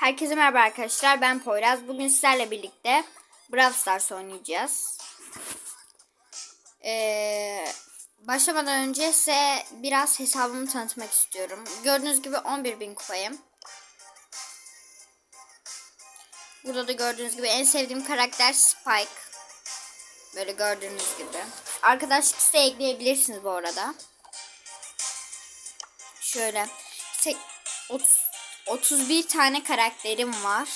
Herkese merhaba arkadaşlar. Ben Poyraz. Bugün sizlerle birlikte Brawl Stars oynayacağız. Ee, başlamadan önce size biraz hesabımı tanıtmak istiyorum. Gördüğünüz gibi 11.000 kupayım. Burada da gördüğünüz gibi en sevdiğim karakter Spike. Böyle gördüğünüz gibi. Arkadaşlık isteği ekleyebilirsiniz bu arada. Şöyle. Tek, 30, 31 tane karakterim var.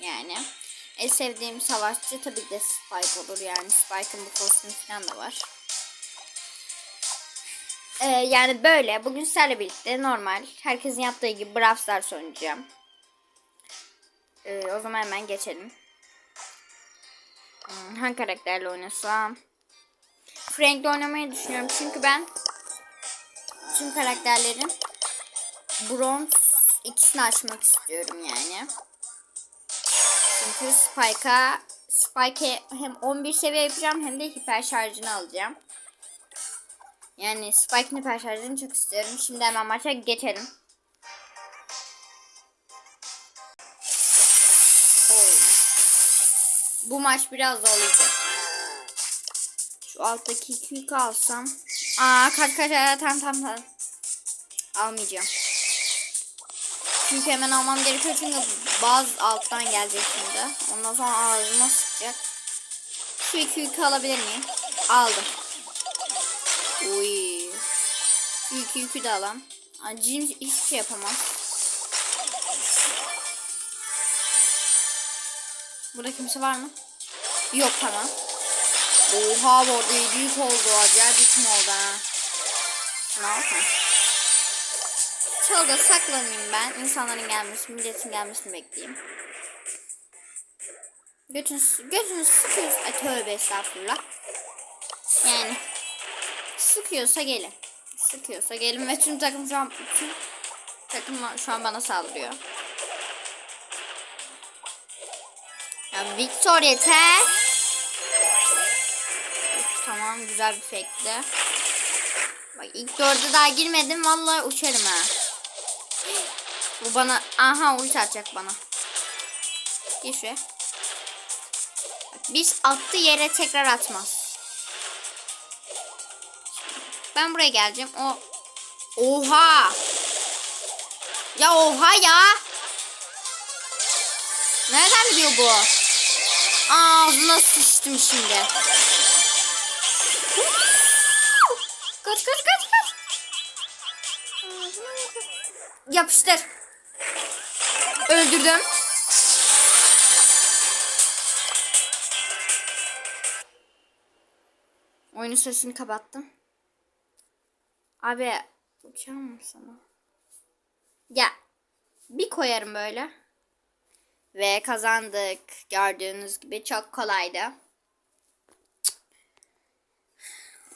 Yani. En sevdiğim savaşçı tabii de Spike olur. Yani Spike'ın bu kostümü falan da var. Ee, yani böyle. Bugün sizlerle birlikte normal. Herkesin yaptığı gibi Brawl Stars oynayacağım. Ee, o zaman hemen geçelim. Hmm, hangi karakterle oynasam? Frank'le oynamayı düşünüyorum. Çünkü ben tüm karakterlerin bronz ikisini açmak istiyorum yani. Çünkü Spike'a Spike'e hem 11 seviye yapacağım hem de hiper şarjını alacağım. Yani Spike'ın hiper şarjını çok istiyorum. Şimdi hemen maça geçelim. Bu maç biraz zorlayacak. Şu alttaki iki yükü alsam. Aa kaç kaç tam tam tam. Almayacağım. Çünkü hemen almam gerekiyor çünkü bazı alttan gelecek şimdi. Ondan sonra ağzıma sıkacak. Şu iki yükü alabilir miyim? Aldım. Uy. İki yükü de alalım. Aa, Jim hiçbir şey yapamam. Burada kimse var mı? Yok tamam. Oha bu arada yük oldu. Acayip yüküm oldu ha. Ne yapayım? Çalda saklanayım ben. İnsanların gelmesini, milletin gelmesini bekleyeyim. Götünüz, götünüz sıkıyoruz. Ay tövbe estağfurullah. Yani sıkıyorsa gelin. Sıkıyorsa gelin ve tüm takım şu an tüm takım şu an bana saldırıyor. Ya Victor yeter. Tamam güzel bir fake'ti. Bak ilk dörde daha girmedim vallahi uçarım ha. Bu bana aha ulti atacak bana. Gir şuraya. Biz attı yere tekrar atmaz. Ben buraya geleceğim. O Oha! Ya oha ya! Nereden biliyor bu? Ağzına sıçtım şimdi. Kaç kaç kaç kaç. Yapıştır. Öldürdüm. Oyunun sesini kapattım. Abi uçağım mı sana? Ya bir koyarım böyle. Ve kazandık. Gördüğünüz gibi çok kolaydı.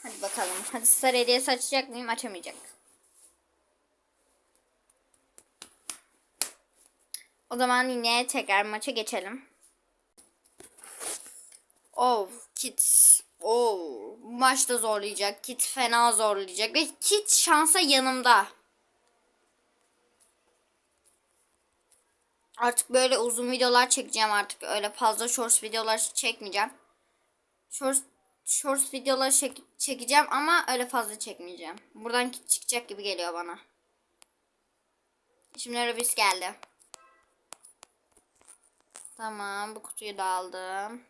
Hadi bakalım. Hadi sarı hediyesi açacak mıyım? Açamayacak. O zaman yine tekrar maça geçelim. Oh, Kit. Oh, maç da zorlayacak. Kit fena zorlayacak. Ve Kit şansa yanımda. Artık böyle uzun videolar çekeceğim artık. Öyle fazla shorts videolar çekmeyeceğim. Shorts, shorts videolar çek, çekeceğim ama öyle fazla çekmeyeceğim. Buradan çıkacak gibi geliyor bana. Şimdi Rubis geldi. Tamam bu kutuyu da aldım.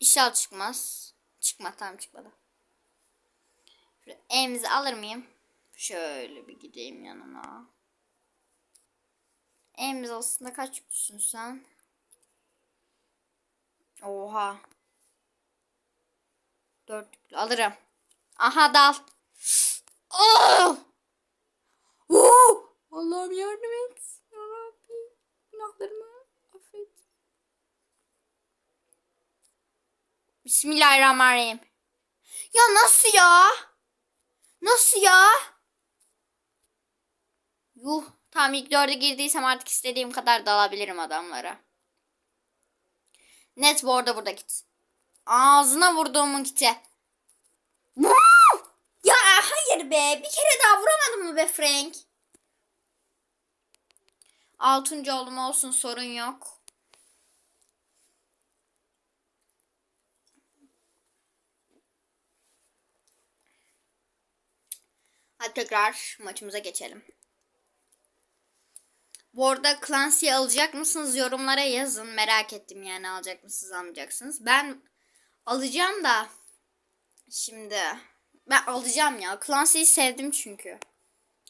İnşallah çıkmaz. Çıkma tamam çıkmadı. Şöyle evimizi alır mıyım? Şöyle bir gideyim yanına. Evimiz aslında kaç yüklüsün sen? Oha. Dört alırım. Aha dal. Oh! Oh! Allah'ım yardım et. Ya Rabbi. Günahlarımı Bismillahirrahmanirrahim. Ya nasıl ya? Nasıl ya? Yuh. Tam ilk dörde girdiysem artık istediğim kadar dalabilirim adamlara. Net bu arada burada git. Ağzına vurduğumun kiti. Ya hayır be. Bir kere daha vuramadım mı be Frank? Altıncı oldum olsun sorun yok. Hadi tekrar maçımıza geçelim. Bu arada Clancy'yi alacak mısınız? Yorumlara yazın. Merak ettim yani alacak mısınız almayacaksınız. Ben alacağım da şimdi ben alacağım ya. Clancy'yi sevdim çünkü.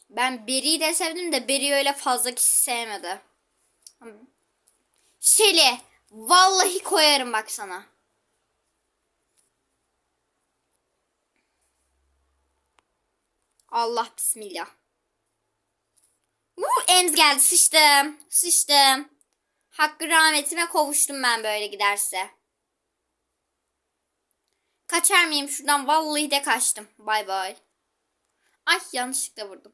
Ben Beri'yi de sevdim de Beri öyle fazla kişi sevmedi. Şeli vallahi koyarım bak sana. Allah bismillah. Woo, Ems geldi sıçtım. Sıçtım. Hakkı rahmetine kavuştum ben böyle giderse. Kaçar mıyım şuradan? Vallahi de kaçtım. Bay bay. Ay yanlışlıkla vurdum.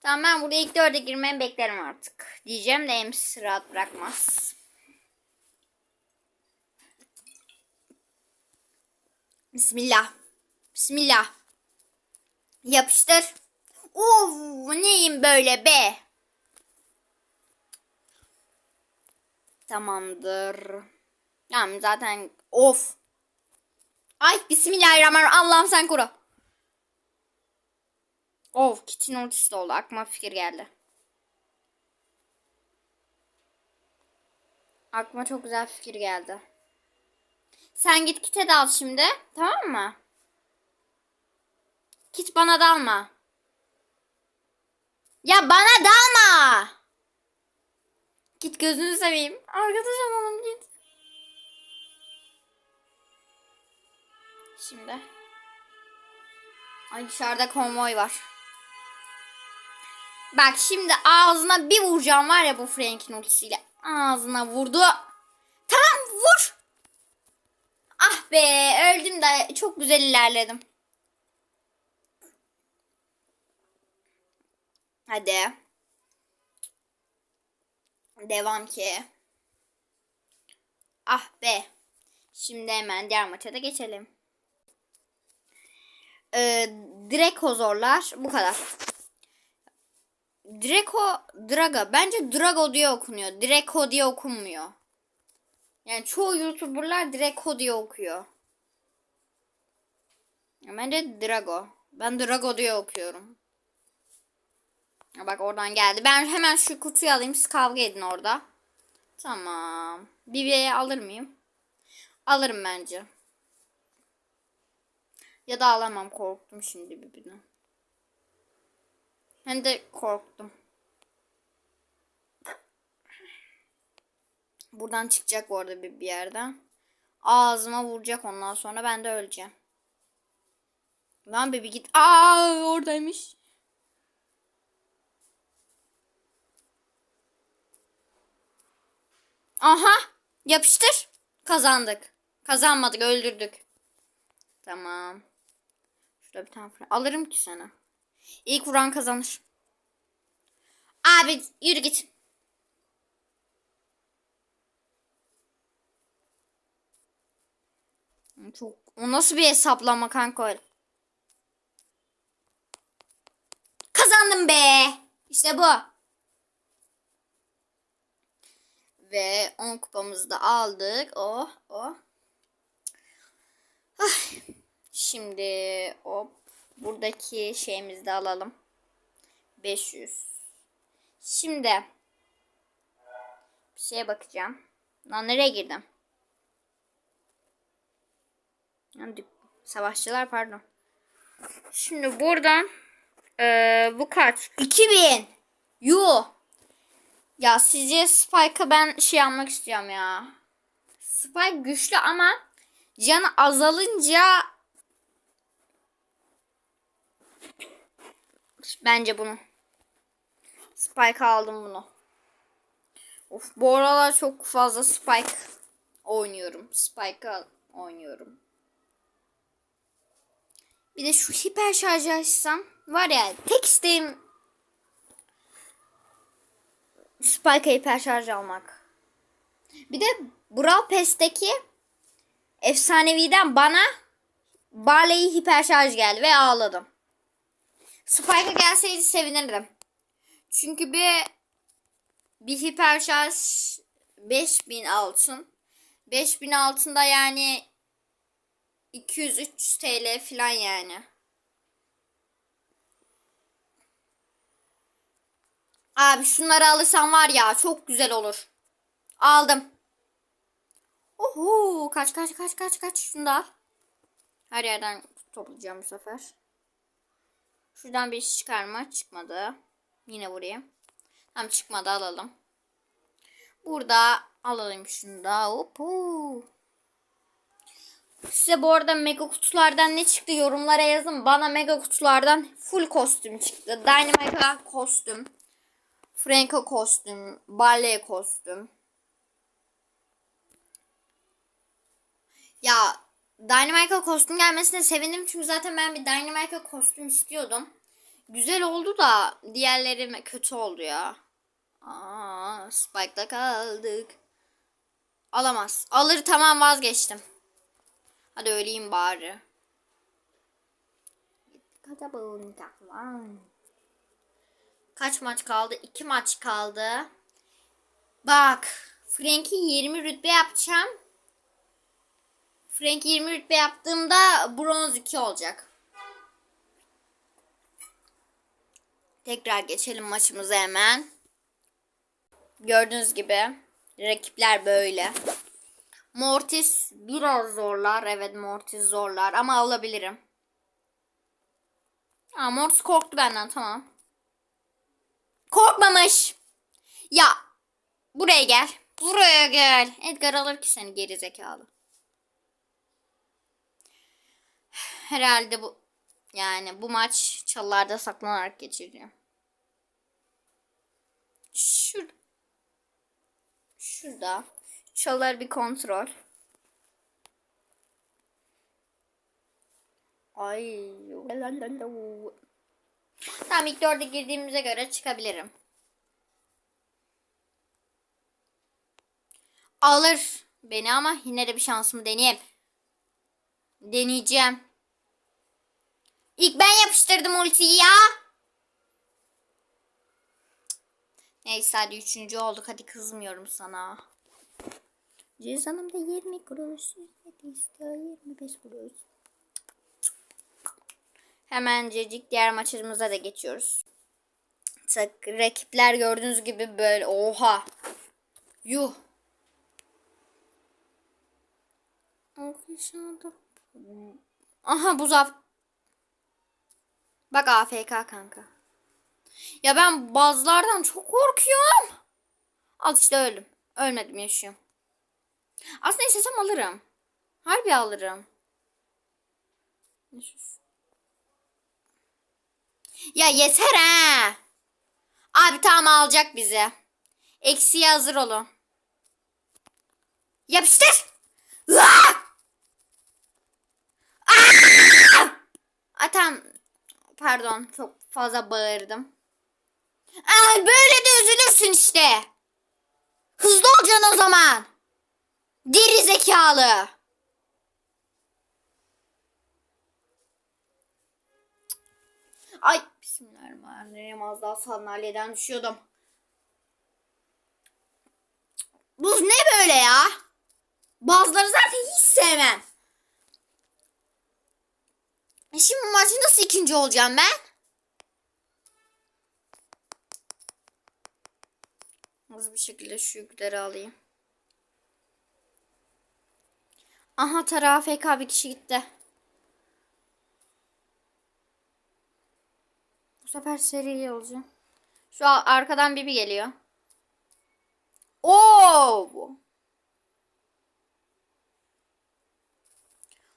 Tamam ben burada ilk dörde girmeyi beklerim artık. Diyeceğim de Ems rahat bırakmaz. Bismillah. Bismillah. Yapıştır. Of neyim böyle be. Tamamdır. Tamam zaten of. Ay bismillahirrahmanirrahim. Allah'ım sen koru. Of kitin ultisi oldu. Aklıma fikir geldi. Aklıma çok güzel fikir geldi. Sen git kite dal şimdi. Tamam mı? Kit bana dalma. Ya bana dalma. Git gözünü seveyim. Arkadaş olalım git. Şimdi. Ay dışarıda konvoy var. Bak şimdi ağzına bir vuracağım var ya bu Frank'in ultisiyle. Ağzına vurdu. Tamam vur. Ah be öldüm de çok güzel ilerledim. Hadi. Devam ki. Ah be. Şimdi hemen diğer maça da geçelim. Ee, Draco zorlar. Bu kadar. Draco, Draga. Bence Drago diye okunuyor. Draco diye okunmuyor. Yani çoğu YouTuber'lar Draco diye okuyor. Bence Drago. Ben Drago diye okuyorum. Bak oradan geldi. Ben hemen şu kutuyu alayım. Siz kavga edin orada. Tamam. Bibi'yi alır mıyım? Alırım bence. Ya da alamam. Korktum şimdi Bibi'den. Hem de korktum. Buradan çıkacak bu arada bir, bir yerden. Ağzıma vuracak ondan sonra ben de öleceğim. Lan bebi git. Aa oradaymış. Aha yapıştır. Kazandık. Kazanmadık öldürdük. Tamam. Şurada bir tane fren- Alırım ki sana. İlk vuran kazanır. Abi yürü git. Çok o nasıl bir hesaplama kanka öyle? Kazandım be. İşte bu. Ve 10 kupamızı da aldık. Oh oh. Ay. Şimdi hop buradaki şeyimizi de alalım. 500. Şimdi bir şeye bakacağım. Lan nereye girdim? Savaşçılar pardon. Şimdi buradan eee, bu kaç? 2000. Yuh. Ya sizce Spike'a ben şey almak istiyorum ya. Spike güçlü ama canı azalınca bence bunu. Spike aldım bunu. Of bu aralar çok fazla Spike oynuyorum. Spike oynuyorum. Bir de şu hiper şarjı açsam var ya tek isteğim Spike'a hiper şarj almak. Bir de Brawl Pass'teki efsaneviden bana Barley'i hiper şarj geldi ve ağladım. Spike'a gelseydi sevinirdim. Çünkü bir Bir hiper şarj 5000 altın. 5000 altında yani 200-300 TL falan yani. Abi şunları alırsam var ya çok güzel olur. Aldım. Oho kaç kaç kaç kaç kaç şunu da al. Her yerden toplayacağım bu sefer. Şuradan bir çıkarma çıkmadı. Yine vurayım. Tamam çıkmadı alalım. Burada alalım şunu da. Hopu. Size bu arada mega kutulardan ne çıktı yorumlara yazın. Bana mega kutulardan full kostüm çıktı. Dynamite kostüm. Franco kostüm. Ballet kostüm. Ya Dynamite kostüm gelmesine sevindim. Çünkü zaten ben bir Dynamite kostüm istiyordum. Güzel oldu da diğerleri kötü oldu ya. Aa, Spike'da kaldık. Alamaz. Alır tamam vazgeçtim. Hadi öleyim bari. Kaç maç kaldı? İki maç kaldı. Bak. Frank'i 20 rütbe yapacağım. Frank 20 rütbe yaptığımda bronz 2 olacak. Tekrar geçelim maçımıza hemen. Gördüğünüz gibi rakipler böyle. Mortis biraz zorlar. Evet Mortis zorlar ama alabilirim. Aa, Mortis korktu benden tamam. Korkmamış. Ya buraya gel. Buraya gel. Edgar alır ki seni geri zekalı. Herhalde bu yani bu maç çalılarda saklanarak geçireceğim. Şur Şurada. Çalılar bir kontrol. Ay. Tamam ilk dörde girdiğimize göre çıkabilirim. Alır beni ama yine de bir şansımı deneyeyim. Deneyeceğim. İlk ben yapıştırdım ultiyi ya. Neyse hadi üçüncü olduk. Hadi kızmıyorum sana. Cüzdanımda 20 kuruş. istiyor 25 kuruş. Hemencecik diğer maçımıza da geçiyoruz. Tak, rakipler gördüğünüz gibi böyle. Oha. Yuh. Aha buzaf. Bak AFK kanka. Ya ben bazılardan çok korkuyorum. Al işte öldüm. Ölmedim yaşıyorum. Aslında istesem alırım. Harbi alırım. Ya yeter ha. Abi tamam alacak bizi. Eksiye hazır olun. Yapıştır. Aa! Tamam. Pardon çok fazla bağırdım. Aa, böyle de üzülürsün işte. Hızlı olacaksın o zaman. Deri zekalı. Ay bismillahirrahmanirrahim az daha sandalyeden düşüyordum. Bu ne böyle ya? Bazıları zaten hiç sevmem. E Şimdi bu maçı nasıl ikinci olacağım ben? Hızlı bir şekilde şu yükleri alayım. Aha tara AFK bir kişi gitti. Sefer seri olacağım. Şu an arkadan Bibi geliyor. Oo!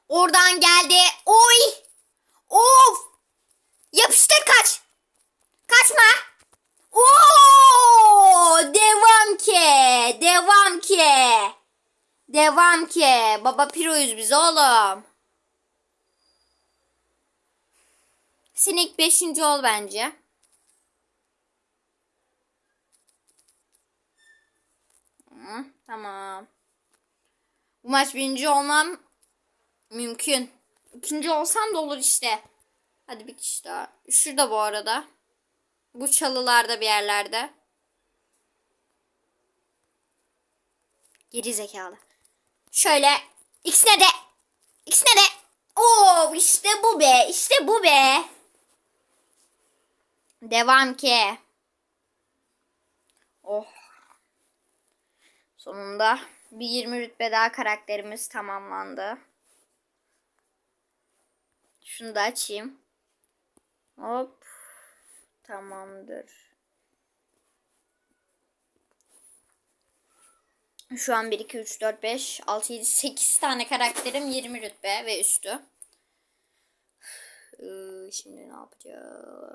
Oradan geldi. Oy! Of! Yapıştır kaç. Kaçma. Oo! Devam ki. Devam ki. Devam ki. Baba piroyuz biz oğlum. Sen ilk beşinci ol bence. Tamam. Bu maç birinci olmam mümkün. İkinci olsam da olur işte. Hadi bir kişi daha. Şurada bu arada. Bu çalılarda bir yerlerde. Geri zekalı. Şöyle ikisine de ikisine de. Oo işte bu be. işte bu be. Devam ki. Oh. Sonunda bir 20 rütbe daha karakterimiz tamamlandı. Şunu da açayım. Hop. Tamamdır. Şu an 1, 2, 3, 4, 5, 6, 7, 8 tane karakterim 20 rütbe ve üstü. Şimdi ne yapacağız?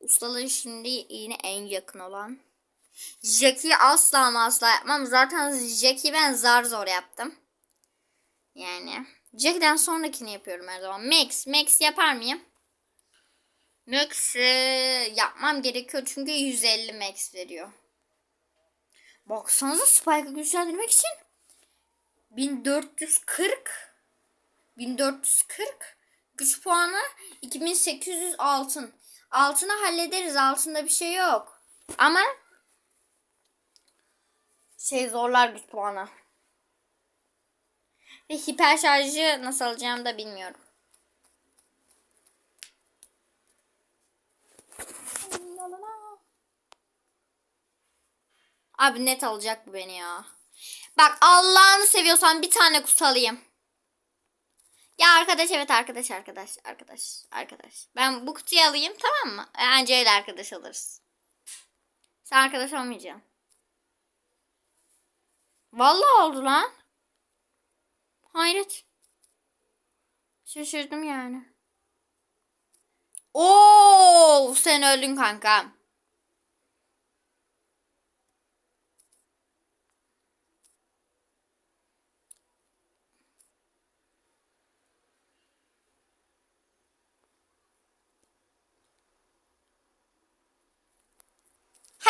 Ustaları şimdi yine en yakın olan. Jack'i asla asla yapmam. Zaten Jack'i ben zar zor yaptım. Yani. Jack'den sonrakini yapıyorum her zaman. Max. Max yapar mıyım? Max yapmam gerekiyor çünkü 150 max veriyor. Baksanıza Spike'ı güçlendirmek için 1440 1440 güç puanı 2800 altın. Altını hallederiz. Altında bir şey yok. Ama şey zorlar güç puanı. Ve hiper şarjı nasıl alacağımı da bilmiyorum. Abi net alacak bu beni ya. Bak Allah'ını seviyorsan bir tane kutu alayım. Ya arkadaş evet arkadaş arkadaş arkadaş arkadaş. Ben bu kutuyu alayım tamam mı? E, Anca öyle arkadaş alırız. Sen arkadaş olmayacaksın. Vallahi oldu lan. Hayret. Şaşırdım yani. Oo, sen öldün kanka.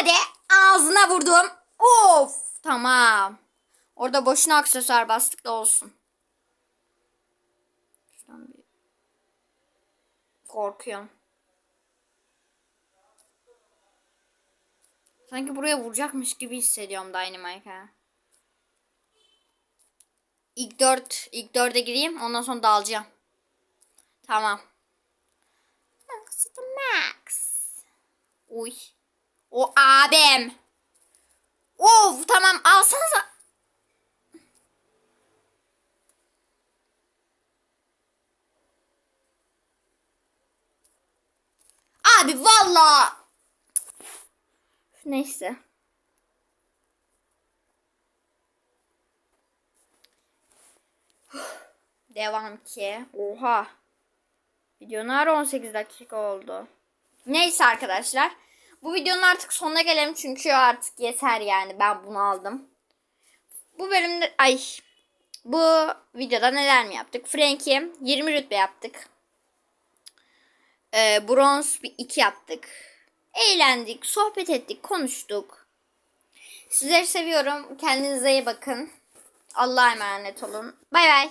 Hadi ağzına vurdum. Of tamam. Orada boşuna aksesuar bastık da olsun. Şuradan bir korkuyorum. Sanki buraya vuracakmış gibi hissediyorum Dynamite'a. İlk dört, ilk dörde gireyim. Ondan sonra dalacağım. Tamam. Max to max. Uy. O abim. Of tamam alsanıza. Abi valla. Neyse. Devam ki. Oha. Videonun ara 18 dakika oldu. Neyse arkadaşlar. Bu videonun artık sonuna gelelim çünkü artık yeter yani ben bunu aldım. Bu bölümde ay bu videoda neler mi yaptık? Frank'i 20 rütbe yaptık. Ee, bronz bir 2 yaptık. Eğlendik, sohbet ettik, konuştuk. Sizleri seviyorum. Kendinize iyi bakın. Allah'a emanet olun. Bay bay.